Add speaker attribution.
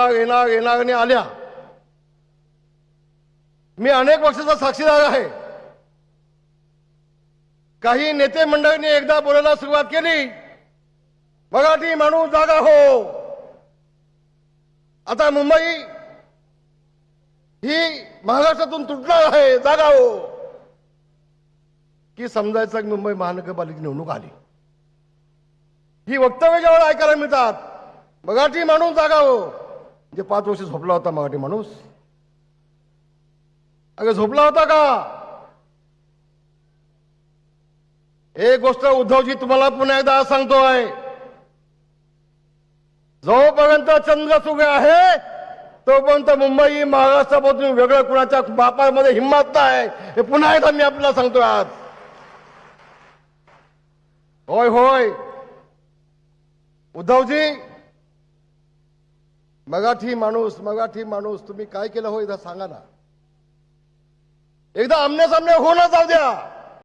Speaker 1: येणार येणार आणि आल्या. मी अनेक वर्षाचा साक्षीदार आहे. काही नेते मंडळींनी एकदा बोलायला सुरुवात केली. मराठी माणूस जागा हो. आता मुंबई ही महाराष्ट्रातून तुटणार आहे. जागा हो. की समजायचं की मुंबई महानगरपालिकेची निवडणूक आली. ही वक्तव्य जेव्हा ऐकायला मिळतात मराठी माणूस जागा हो. म्हणजे पाच वर्ष झोपला होता मराठी माणूस. अगं झोपला होता का? एक गोष्ट उद्धवजी तुम्हाला पुन्हा एकदा आज सांगतोय. जोपर्यंत चंद्र सुगे आहे तोपर्यंत मुंबई महाराष्ट्रापासून वेगळं कुणाच्या बापामध्ये हिंमत नाही. हे पुन्हा एकदा मी आपल्याला सांगतोय आज. होय होय. उद्धवजी मगाठी माणूस मगाठी माणूस तुम्ही काय केलं हो? एकदा सांगा ना. एकदा आमने सामने होणं जाऊ द्या.